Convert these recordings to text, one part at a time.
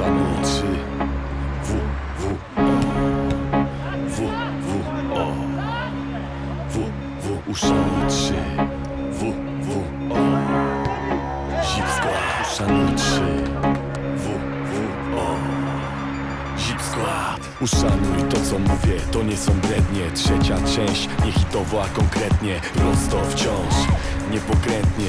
Uszanuj czy W, W, O. W, W, O. W, W, uszanuj czy W, W, O. Zipsko, uszanuj czy W, W, O. Zip skład Uszanuj to co mówię, to nie są brednie. Trzecia część, nie hitowo, a konkretnie. Prosto wciąż, niepokrętnie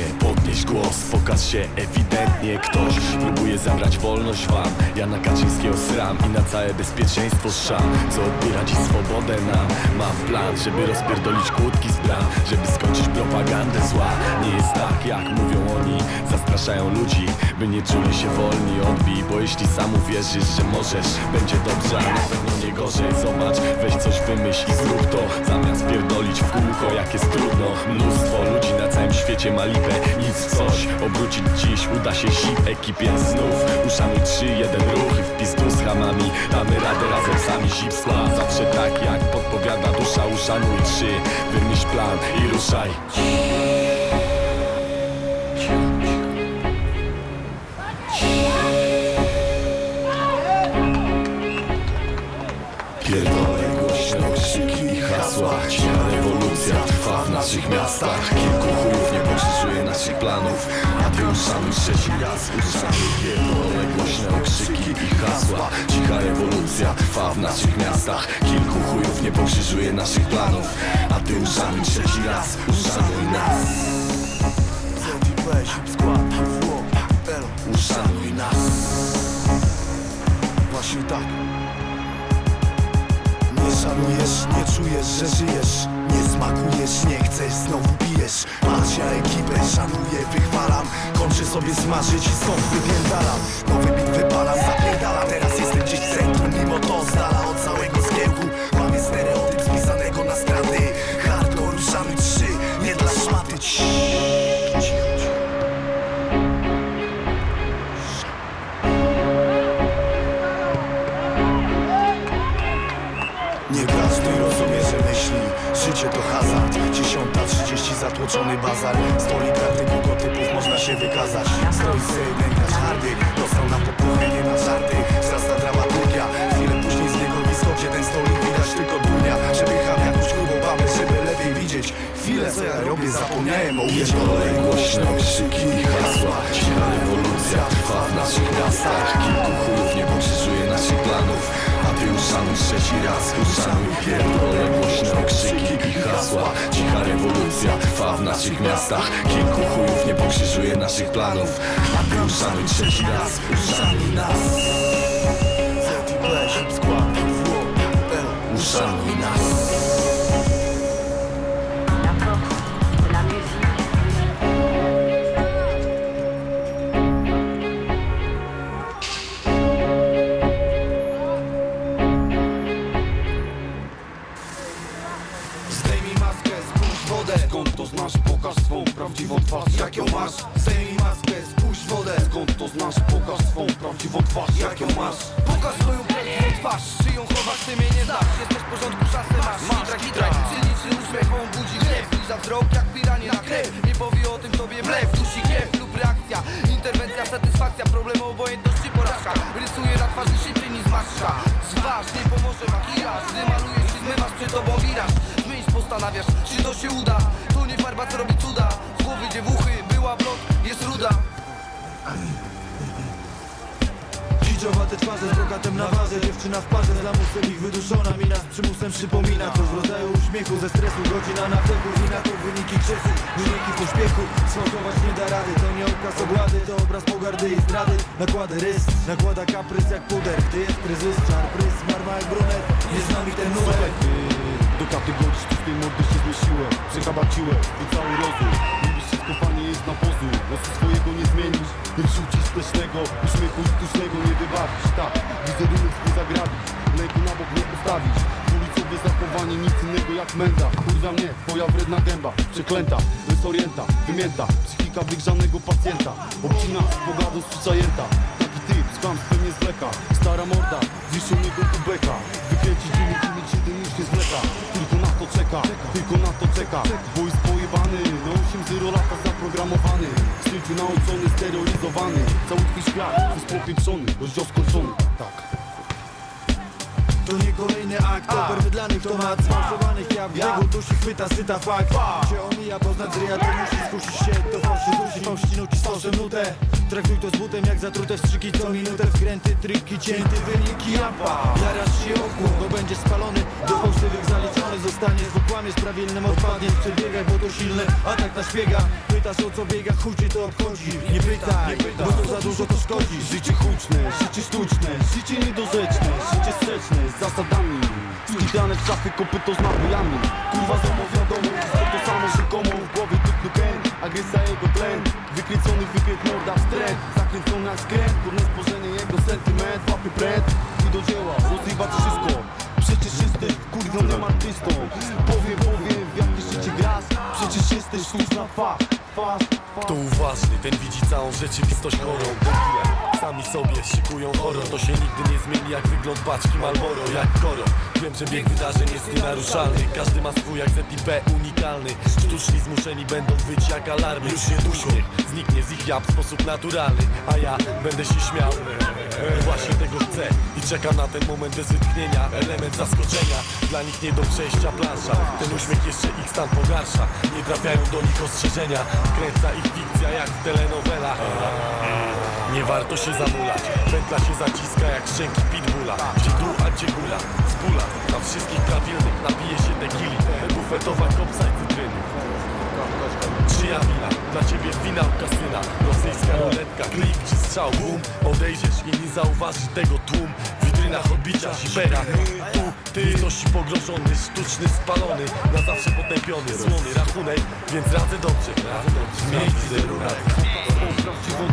Podnieś głos, pokaż się ewidentnie Ktoś. Próbuje zabrać wolność wam. Ja na Kaczyńskiego sram i na całe bezpieczeństwo szam. Co odbiera dziś swobodę nam. Mam plan, żeby rozpierdolić kłódki z bram. Żeby skończyć propagandę zła. Nie jest tak jak mówią oni. Zastraszają ludzi, by nie czuli się wolni Odbij, bo jeśli sam uwierzysz, że możesz Będzie dobrze, a na pewno nie gorzej. Zobacz, weź coś wymyśl i zrób to. Zamiast pierdolić w kółko, jak jest trudno. Mnóstwo świecie ma lipę Nic coś, obrócić dziś. Uda się sip ekipie znów. Uszanuj trzy, jeden ruch i w pizdu z hamami. Damy radę razem sami. Zip skład Zawsze tak jak podpowiada dusza. Uszanuj trzy, wymyśl plan i ruszaj w naszych miastach. Kilku chujów nie pokrzyżuje naszych planów. A ty uszanuj trzeci raz, uszanuj Pierdolę głośne okrzyki i hasła. Cicha rewolucja trwa w naszych miastach. Kilku chujów nie pokrzyżuje naszych planów. A ty uszanuj trzeci raz, uszanuj nas. Uszanuj nas. Właśnie tak. Nie szanujesz, nie czujesz, że żyjesz. Nie smakujesz, nie chcesz, znowu pijesz. Patrz, ja ekipę szanuję, wychwalam. Kończę sobie smażyć i stąd wypierdalam? Nowy bit wypalam, zapierdalam. Teraz jestem gdzieś w centrum, mimo to z dala od całego zgiełku. Łamię stereotyp spisanego na straty. Hardcore, szanuj trzy, nie dla szmaty. Nie każdy rozumie, że myśli Życie to hazard. Dziesiąta trzydzieści zatłoczony bazar. Stolik tego typów można się wykazać. Stoi jeden gracz hardy. Dostał na popłochę, nie na żarty. Wzrasta dramaturgia Chwilę później zbiegowisko Gdzie ten stolik widać tylko dunia Żeby ham jakąś grubą babę Żeby lepiej widzieć. Chwilę co ja robię Zapomniałem o Pierdolę głośne okrzyki i hasła. Rewolucja trwa w naszych miastach. Kilku chujów nie trzeci raz, uszanuj Pierdolę głośne okrzyki i hasła. Cicha rewolucja trwa w naszych miastach. Kilku chujów nie pokrzyżuje naszych planów. A ty trzeci raz, uszanuj nas Skąd to znasz, pokaż swą prawdziwą twarz Jak ją masz? Pokaż swoją prawdziwą twarz Czyją chowasz, ty mnie nie znasz. Jesteś w porządku, szasę masz. Masz hitra, cyniczny uśmiech, on budzi gniew. Zbliża wzrok jak piranie na krew. Nie powie o tym tobie mlew Dusi gniew lub reakcja. Interwencja, satysfakcja Problem obojętność czy porażka. Rysuje na twarzy szybciej niż marsza. Zważ, nie pomoże makijaż. Gdy malujesz, czy zmywasz przed tobą wiraż. Zmienić postanawiasz, czy to się uda. To nie farba, co robi cuda. Z głowy dziewuchy, była blok, jest ruda Dzidziowate twarze z brokatem na warze Dziewczyna w parze z lamusem ich wyduszona. Mina z przymusem przypomina Coś w rodzaju uśmiechu ze stresu. Godzina na wdechu, wina to wyniki krzyku. Wyniki pośpiechu, sfałszować nie da rady. To nie obraz ogłady, to obraz pogardy i zdrady. Nakłada rys, nakłada kaprys jak puder. Gdy jest kryzys, czar, prys, marma jak brunet. Nie znam mi ten numer. Do kategorii sztucznej mordy się zmieściłem. Przechabaciłem, to cały rozum. Lubisz wszystko fajnie jest na pozu. Losu swojego nie zmienisz Ryszu ci śmiesznego, uśmiechu menda Kurwa mnie, twoja wredna gęba Przeklęta, dezorienta, wymięta Psychika wygrzanego pacjenta Obcina z pogadą zajęta Taki typ, z kłamstwem nie zwleka Stara morda, zwiszonego kubeka Wykręcić imię, imię jeden już nie zwleka Tylko na to czeka, tylko na to czeka Bo jest pojebany, no 8-0 lata za zaprogramowany W życiu nauczony, steroryzowany Cały twój świat jest popieprzony, rozdział skończony Tak To nie kolejny akt. Obermydlanych tomat Sfałszowanych jab Jego dusi chwyta syta fakt. Cię omija poznać z ryja To musi skusić się. To fałszy dusi Fałści nuci stosem nutę. Traktuj to z butem jak zatrute wstrzyki Co minutę wkręty, triki, cięty Wyniki japa. Jarasz się okłon Bo będziesz spalony. Do Z kłamiesz prawilnym odpadniesz W przebiegach bo to silny Atak na szpiega. Pytasz o co biega? Chuj cię to obchodzi. Nie pytaj Bo to za dużo to szkodzi. Życie huczne, życie sztuczne, życie niedorzeczne, życie sprzeczne z zasadami. Skitane w szafy kopyto z nabojami Kurwa znowu wiadomo, to to samo rzekomo W głowie typny ken, agresja jego tlen Wykręcony wykręt morda w stręt Zakręcony jak skręt, godne spojrzenie jego sentyment. Łapie pręt i do dzieła, rozrywa Przecież jesteś sztuczna fa, fa, fa To uważny, ten widzi całą rzeczywistość chorą. Debile, sami sobie szykują horror. To się nigdy nie zmieni jak wygląd paczki Malboro Jak koro, wiem, że bieg wydarzeń jest nienaruszalny. Każdy ma swój jak ZIP unikalny. Sztuczni zmuszeni będą wyć jak alarmy. Już nie uśmiech, zniknie z ich jab w sposób naturalny. A ja będę się śmiał. E, Właśnie i czekam na ten moment bez wytchnienia Element zaskoczenia, dla nich nie do przejścia plansza. Ten uśmiech jeszcze ich stan pogarsza. Nie trafiają do nich ostrzeżenia. Kręca ich fikcja jak w telenowelach Nie warto się zamulać. Pętla się zaciska jak szczęki pitbulla Gdzie dół, a gdzie góra? Z bóla. Na wszystkich prawilnych Napije się tequili. Bufetowa kopsa i cytryny Czyja wina? Dla ciebie finał kasyna. Rosyjska ruletka, klik czy strzał, boom Odejdziesz i nie zauważy tego tłum. W witrynach odbicia zibera Tu, ty, ktoś pogrożony, sztuczny, spalony. Na zawsze potępiony, słony rachunek. Więc radzę dobrze, Miej wizerunek prawdziwą